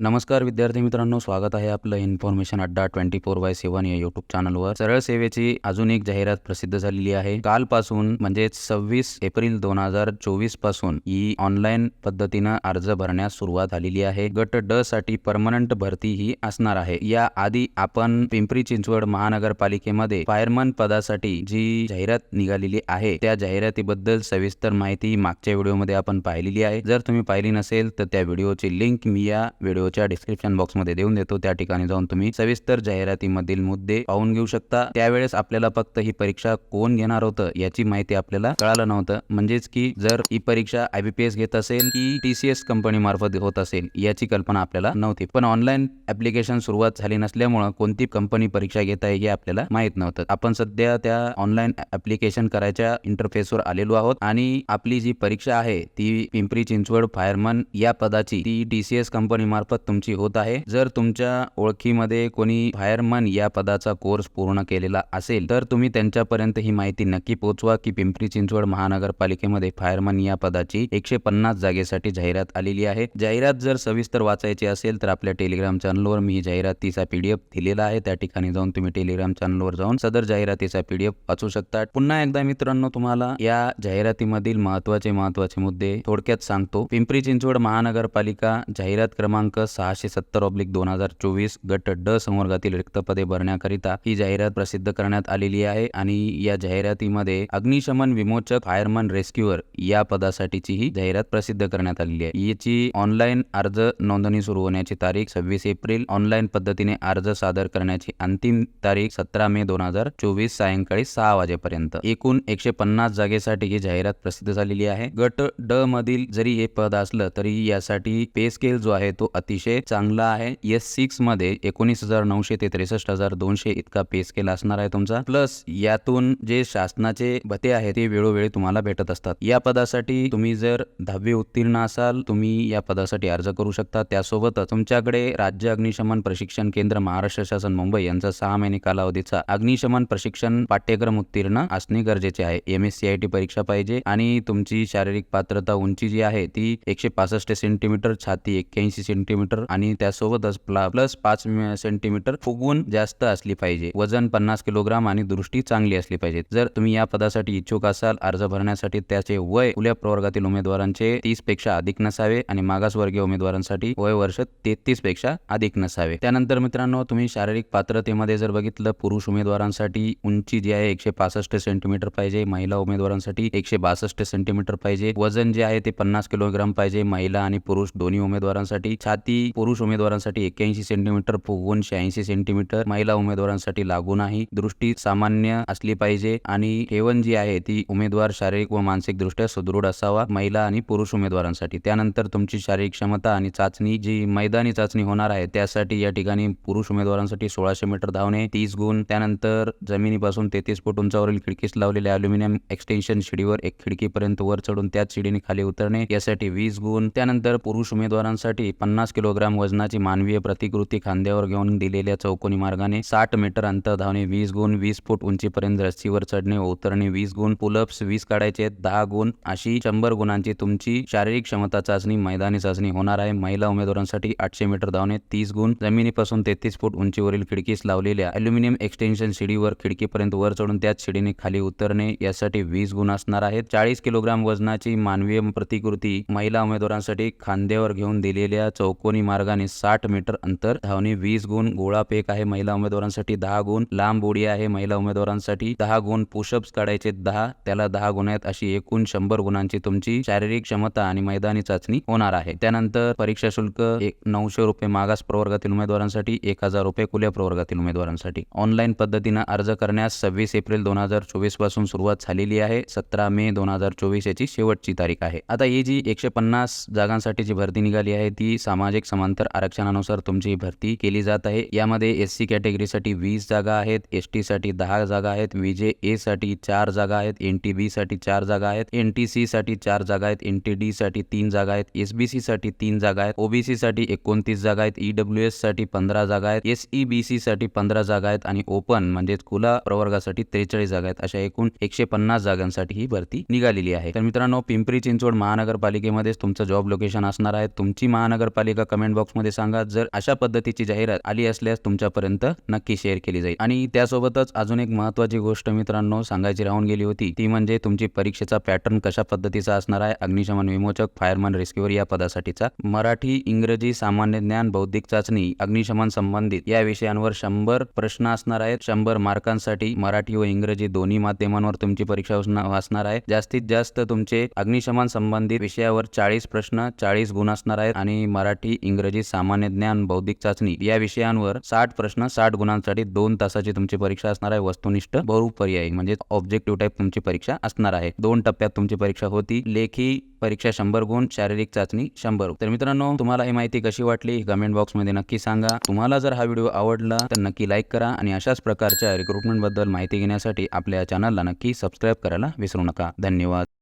नमस्कार विद्यार्थी मित्रांनो स्वागत आहे आपलं information Adda twenty four by seven या युट्यूब चॅनलवर सरळ सेवेची अजून एक जाहिरात प्रसिद्ध झालेली आहे. कालपासून म्हणजे सव्वीस एप्रिल दोन हजार चोवीसपासून ही ऑनलाईन पद्धतीनं अर्ज भरण्यास सुरुवात झालेली आहे. गट ड साठी परमनंट भरती ही असणार आहे. या आधी आपण पिंपरी चिंचवड महानगरपालिकेमध्ये फायरमन पदासाठी जी जाहिरात निघालेली आहे त्या जाहिरातीबद्दल सविस्तर माहिती मागच्या व्हिडिओमध्ये आपण पाहिलेली आहे. जर तुम्ही पाहिली नसेल तर त्या व्हिडिओची लिंक मी या व्हिडिओच्या डिस्क्रिप्शन बॉक्समध्ये देऊन देतो. त्या ठिकाणी जाऊन तुम्ही सविस्तर जाहिरातीमधील मुद्दे पाहून घेऊ शकता. त्यावेळेस आपल्याला फक्त ही परीक्षा कोण घेणार होतं याची माहिती आपल्याला कळालं नव्हतं. म्हणजेच की जर ही परीक्षा आयबीपीएस घेत असेल की टीसीएस कंपनी मार्फत होत असेल याची कल्पना आपल्याला नव्हती. पण ऑनलाईन ऍप्लिकेशन सुरुवात झाली नसल्यामुळं कोणती कंपनी परीक्षा घेत आहे हे आपल्याला माहीत नव्हतं. आपण सध्या त्या ऑनलाईन ऍप्लिकेशन करायच्या इंटरफेसवर आलेलो आहोत आणि आपली जी परीक्षा आहे ती पिंपरी चिंचवड फायरमन या पदाची ती टीसीएस कंपनी मार्फत तुमची होत आहे. जर तुमच्या ओळखीमध्ये कोणी फायरमन या पदाचा कोर्स पूर्ण केलेला असेल तर तुम्ही त्यांच्यापर्यंत ही माहिती नक्की पोहोचवा की पिंपरी चिंचवड महानगरपालिकेमध्ये फायरमन या पदाची एकशे पन्नास जागेसाठी जाहिरात आलेली आहे. जाहिरात जर सविस्तर वाचायची असेल तर आपल्या टेलिग्राम चॅनलवर मी ही जाहिरातीचा पीडीएफ दिलेला आहे. त्या ठिकाणी जाऊन तुम्ही टेलिग्राम चॅनलवर जाऊन सदर जाहिरातीचा पीडीएफ वाचू शकता. पुन्हा एकदा मित्रांनो तुम्हाला या जाहिरातीमधील महत्त्वाचे महत्त्वाचे मुद्दे थोडक्यात सांगतो. पिंपरी चिंचवड महानगरपालिका जाहिरात क्रमांक सहाशे सत्तर ऑब्लिक दोन हजार चोवीस गट ड संवर्गातील रिक्त पदे भरण्याकरिता ही जाहिरात प्रसिद्ध करण्यात आलेली आहे आणि या जाहिरातीमध्ये अग्निशमन विमोचक फायरमन रेस्क्युअर या पदासाठीची ही जाहिरात प्रसिद्ध करण्यात आलेली आहे. याची ऑनलाईन अर्ज नोंदणी सुरू होण्याची तारीख सव्वीस एप्रिल ऑनलाईन पद्धतीने अर्ज सादर करण्याची अंतिम तारीख सतरा मे दोन हजार चोवीस सायंकाळी सहा वाजेपर्यंत. एकूण एकशे पन्नास जागेसाठी ही जाहिरात प्रसिद्ध झालेली आहे. गट ड मधील जरी हे पद असलं तरी यासाठी पे स्केल जो आहे तो अतिशय चांगला आहे. एस सिक्समध्ये एकोणीस हजार नऊशे ते त्रेसष्ट हजार दोनशे इतका पे स्केल असणार आहे तुमचा. प्लस यातून जे शासनाचे भते आहे ते वेळोवेळी तुम्हाला भेटत असतात. या पदासाठी तुम्ही जर दहावी उत्तीर्ण असाल तुम्ही या पदासाठी अर्ज करू शकता. त्यासोबतच तुमच्याकडे राज्य अग्निशमन प्रशिक्षण केंद्र महाराष्ट्र शासन मुंबई यांचा सहा महिने कालावधीचा अग्निशमन प्रशिक्षण पाठ्यक्रम उत्तीर्ण असणे गरजेचे आहे. M S C I T परीक्षा पाहिजे आणि तुमची शारीरिक पात्रता उंची जी आहे ती एकशे पासष्ट सेंटीमीटर छाती एक्क्याऐंशी सेंटीमीटर आणि त्यासोबतच प्ला- प्लस पाच सेंटीमीटर फुगवून जास्त असली पाहिजे. वजन पन्नास किलोग्राम आणि दृष्टी चांगली असली पाहिजे. जर तुम्ही या पदासाठी इच्छुक असाल अर्ज भरण्यासाठी त्याचे वय खुल्या प्रवर्गातील उमेदवारांचे तीसपेक्षा अधिक नसावे आणि मागासवर्गीय उमेदवारांसाठी वय वर्ष तेहतीसपेक्षा अधिक नसावे. त्यानंतर मित्रांनो तुम्ही शारीरिक पात्रतेमध्ये जर बघितलं पुरुष उमेदवारांसाठी उंची जी आहे एकशे पासष्ट सेंटीमीटर पाहिजे. महिला उमेदवारांसाठी एकशे बासष्ट सेंटीमीटर पाहिजे. वजन जे आहे ते पन्नास किलोग्राम पाहिजे. महिला आणि पुरुष दोन्ही उमेदवारांसाठी छाती पुरुष उमेदवारांसाठी एक्क्याऐंशी सेंटीमीटर फुगवून शहाऐंशी सेंटीमीटर महिला उमेदवारांसाठी लागू नाही दृष्टी सामान्य असली पाहिजे आणि ठेवण जी आहे ती उमेदवार शारीरिक व मानसिक दृष्ट्या सुदृढ असावा महिला आणि पुरुष उमेदवारांसाठी. त्यानंतर तुमची शारीरिक क्षमता आणि चाचणी जी मैदानी चाचणी होणार आहे त्यासाठी या ठिकाणी पुरुष उमेदवारांसाठी सोळाशे मीटर धावणे तीस गुण. त्यानंतर जमिनीपासून तेहतीस फूट उंचावरील खिडकीस लावलेल्या अल्युमिनियम एक्सटेन्शन शिडीवर एक खिडकीपर्यंत वर चढून त्याच शिडीने खाली उतरणे यासाठी वीस गुण. त्यानंतर पुरुष उमेदवारांसाठी पन्नास किलो किलोग्राम वजनाची मानवीय प्रतिकृती खांद्यावर घेऊन दिलेल्या चौकोनी मार्गाने साठ मीटर अंतर धावणे वीस गुण वीस फूट उंचीपर्यंत रस्सीवर चढणे उतरणे वीस गुण पुलअप्स वीस काढायचे दहा गुण अशी शंभर गुणांची तुमची शारीरिक क्षमता चाचणी मैदानी चाचणी होणार आहे. महिला उमेदवारांसाठी आठशे मीटर धावणे तीस गुण जमिनीपासून तेहतीस फूट उंचीवरील खिडकीस लावलेल्या अल्युमिनियम एक्सटेन्शन शिडीवर खिडकीपर्यंत वर चढून त्याच शिडीने खाली उतरणे यासाठी वीस गुण असणार आहेत. चाळीस किलोग्राम वजनाची मानवीय प्रतिकृती महिला उमेदवारांसाठी खांद्यावर घेऊन दिलेल्या चौकोनी मार्गाने साठ मीटर अंतर. धावणे वीस गुण गोळा पेक आहे. महिला उमेदवारांसाठी दहा गुण. लांब उडी आहे. महिला उमेदवारांसाठी दहा गुण. पुशअप्स काढायचे दहा. त्याला दहा गुण आहेत अशी एकूण शंभर गुणांची तुमची शारीरिक क्षमता आणि मैदानी चाचणी होणार आहे. त्यानंतर परीक्षा शुल्क एक नऊशे रुपये मागास प्रवर्गातील उमेदवारांसाठी एक हजार रुपये खुल्या प्रवर्गातील उमेदवारांसाठी. ऑनलाईन पद्धतीनं अर्ज करण्यास सव्वीस एप्रिल दोन हजार चोवीसपासून सुरुवात झालेली आहे. सतरा मे दोन हजार चोवीस याची शेवटची तारीख आहे. आता ही जी एकशे पन्नास जागांसाठी जी भरती निघाली आहे ती सामाजिक समांतर आरक्षणानुसार तुमची भरती केली जात आहे. यामध्ये एस सी कॅटेगरीसाठी वीस जागा आहेत एस टी साठी दहा जागा आहेत विजे ए साठी चार जागा आहेत एन टी बी साठी चार जागा आहेत एन टी सी साठी चार जागा आहेत एन टी डी साठी तीन जागा आहेत एस बी सी साठी तीन जागा आहेत ओबीसी साठी एकोणतीस जागा आहेत ईडब्ल्यू एससाठी पंधरा जागा आहेत एस ई बी सी साठी पंधरा जागा आहेत आणि ओपन म्हणजेच खुला प्रवर्गासाठी त्रेचाळीस जागा आहेत अशा एकूण एकशे पन्नास जागांसाठी ही भरती निघालेली आहे. तर मित्रांनो पिंपरी चिंचवड महानगरपालिकेमध्येच तुमचं जॉब लोकेशन असणार आहे. तुमची महानगरपालिका कमेंट बॉक्समध्ये सांगा. जर अशा पद्धतीची जाहिरात आली असल्यास तुमच्यापर्यंत नक्की शेअर केली जाईल. आणि त्यासोबतच अजून एक महत्वाची गोष्ट मित्रांनो सांगायची राहून गेली होती. ती म्हणजे तुमची परीक्षेचा पॅटर्न कशा पद्धतीचा असणार आहे? अग्निशमन विमोचक फायरमन रेस्क्युअर या पदासाठीचा. मराठी इंग्रजी सामान्य ज्ञान बौद्धिक चाचणी अग्निशमन संबंधित या विषयांवर शंभर प्रश्न असणार आहेत. शंभर मार्कांसाठी मराठी व इंग्रजी दोन्ही माध्यमांवर तुमची परीक्षा असणार आहे. जास्तीत जास्त तुमचे अग्निशमन संबंधित विषयावर चाळीस प्रश्न चाळीस गुण असणार आहेत. आणि मराठी इंग्रजी सामान्य ज्ञान बौद्धिक चाचणी या विषयांवर साठ प्रश्न साठ गुणांसाठी दोन तासाची तुमची परीक्षा असणार आहे. वस्तुनिष्ठ बहुपर्यायी म्हणजे ऑब्जेक्टिव्ह टाईप तुमची परीक्षा असणार आहे. दोन टप्प्यात तुमची परीक्षा होती. लेखी परीक्षा शंभर गुण शारीरिक चाचणी शंभर. तर मित्रांनो तुम्हाला ही माहिती कशी वाटली? कमेंट बॉक्समध्ये नक्की सांगा. तुम्हाला जर हा व्हिडिओ आवडला तर नक्की लाईक करा आणि अशाच प्रकारच्या रिक्रुटमेंटबद्दल माहिती घेण्यासाठी आपल्या चॅनलला नक्की सबस्क्राईब करायला विसरू नका. धन्यवाद.